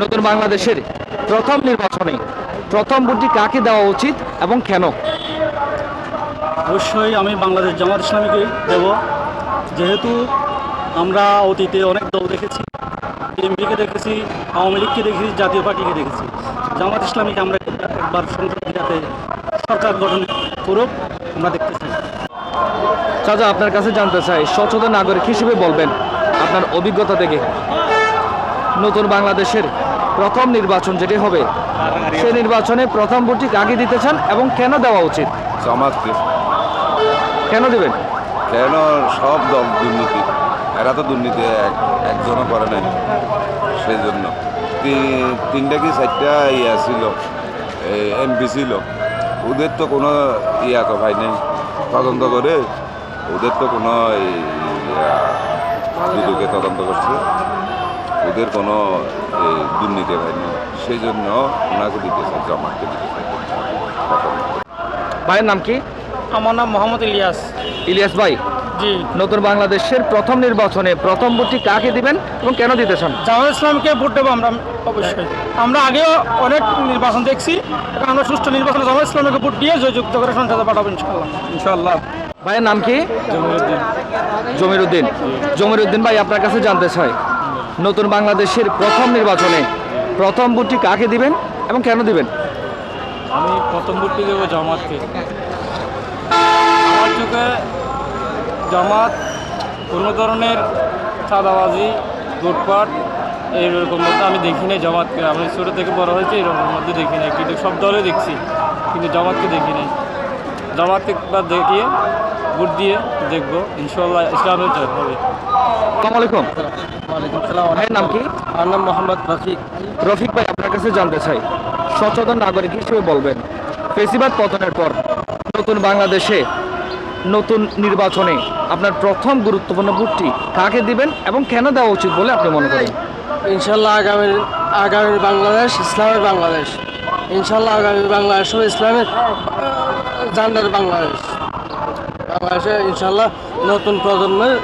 নতুন বাংলাদেশের প্রথম নির্বাচনে প্রথম ভোটটি কাকে দেওয়া উচিত এবং কেন? অবশ্যই আমি বাংলাদেশ জামাত ইসলামীকে দেব। যেহেতু আমরা অতীতে অনেক দল দেখেছি বিএনপিকে দেখেছি আওয়ামী লীগকে দেখেছি জাতীয় পার্টিকে দেখেছি। জামাত ইসলামীকে আমরা একবার সংসদ দিঘাতে সরকার গঠন করুক আমরা দেখতে চাই। চাচা আপনার কাছে জানতে চাই সচেতন নাগরিক হিসেবে বলবেন আপনার অভিজ্ঞতা থেকে নতুন বাংলাদেশের প্রথম নির্বাচন যেটি হবে সে নির্বাচনে প্রথম ভোটটি কাকে দিতে চান এবং কেন দেওয়া উচিত? জামাতকে। কেন দেবেন? কেন? সব দল দুর্নীতি। এরা তো দুর্নীতি এক একজনও করে নাই। সেই জন্য তিনটা কি চারটা ইয়া ছিল? এমপি ছিল। ওদের তো কোনো ইয়া তো ভাই নেই। তদন্ত করে ওদের তো কোনো দুদকে তদন্ত করছে। ওদের কোনো দুর্নীতি ভাই নেই সেই জন্য ওনাকে দিতে চাই জামাতকে দিতে চাই। ভাইয়ের নাম কি? আমার নাম মোহাম্মদ ইলিয়াস। ইলিয়াস ভাই জি। নতুন বাংলাদেশের প্রথম নির্বাচনে প্রথম ভোটটি কাকে দিবেন এবং কেন দিতে চান? জামাত ইসলামকে ভোট দেবো আমরা অবশ্যই। আমরা আগেও অনেক নির্বাচন দেখছি এখন আমরা সুষ্ঠু নির্বাচনে জামাত ইসলামকে ভোট দিয়ে জয়যুক্ত করে সংসদে পাঠাবো ইনশাল্লাহ ইনশাল্লাহ ভাইয়ের নাম কি? জমির উদ্দিন জমির উদ্দিন ভাই আপনার কাছে জানতে চাই নতুন বাংলাদেশের প্রথম নির্বাচনে প্রথম ভোটটি কাকে দিবেন এবং কেন দিবেন? আমি প্রথম ভোটটি দেবো জামাতকে। আমার চোখে জামাত কোনো ধরনের চাঁদাবাজি লুটপাট এইরকম মধ্যে আমি দেখি নাই জামাতকে। আমি ছোটো থেকে বড় হয়েছে এরকম মধ্যে দেখি নাই। কিন্তু সব দলে দেখছি কিন্তু জামাতকে দেখি নাই। জামাতকে একবার দেখিয়ে ভোট দিয়ে দেখব। ইনশাল্লাহ ইসলামের জয় হবে। আসসালামু আলাইকুম। ভাইয়ের নাম কি? আমার নাম মোহাম্মদ রফিক। রফিক ভাই আপনার কাছে জানতে চাই সচেতন নাগরিক হিসেবে বলবেন ফেসিবাদ পতনের পর নতুন বাংলাদেশে নতুন নির্বাচনে আপনার প্রথম গুরুত্বপূর্ণ ভোটটি কাকে দিবেন এবং কেন দেওয়া উচিত বলে আপনি মনে করেন? ইনশাল্লাহ আগামী আগামী বাংলাদেশ ইসলামের বাংলাদেশ। ইনশাল্লাহ আগামী বাংলাদেশ ইসলামের জান্ডার বাংলাদেশ। বাংলাদেশে ইনশাল্লাহ নতুন প্রজন্মের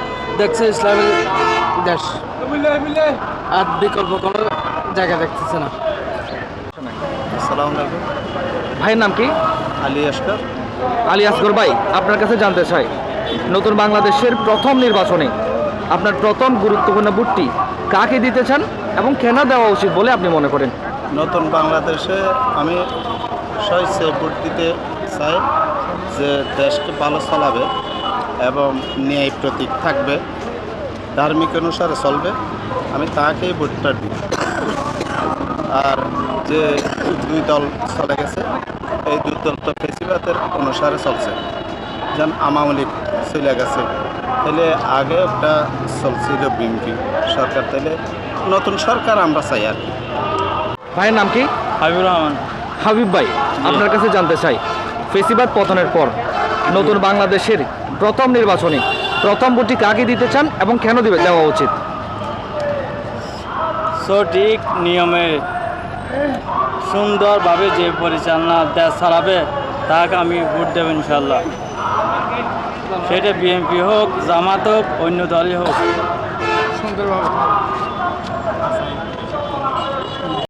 দেখছে ইসলামের দেশ। আর বিকল্প কোনো জায়গা দেখতেছে না। আসসালামু আলাইকুম। ভাইয়ের নাম কি? আলী আসকার। আলী আসগর ভাই আপনার কাছে জানতে চাই নতুন বাংলাদেশের প্রথম নির্বাচনে আপনার প্রথম গুরুত্বপূর্ণ ভোটটি কাকে দিতে চান এবং কেন দেওয়া উচিত বলে আপনি মনে করেন? নতুন বাংলাদেশে আমি সহজে ভোট দিতে চাই যে দেশকে ভালো চালাবে এবং ন্যায় প্রতীক থাকবে। ধার্মিক অনুসারে চলবে আমি তাকেই ভোটটা দিই। আর যে দুই দল চলে গেছে এই দুই দল তো ফেসিবাদের অনুসারে চলছে। যেন আওয়ামী লীগ চলে গেছে তাহলে আগে একটা চলছিল বিএনপি সরকার তাহলে নতুন সরকার আমরা চাই আর কি। ভাইয়ের নাম কি? হাবিবুর রহমান। হাবিব ভাই আপনার কাছে জানতে চাই ফেসিবাদ পতনের পর নতুন বাংলাদেশের প্রথম নির্বাচনে প্রথম ভোটটি কাকে দিতে চান এবং কেন দিবে দেওয়া উচিত? সঠিক নিয়মে সুন্দরভাবে যে পরিচালনা দেশ চালাবে তাকে আমি ভোট দেব ইনশাল্লাহ সেটা বিএনপি হোক জামাত হোক অন্য দলই হোক।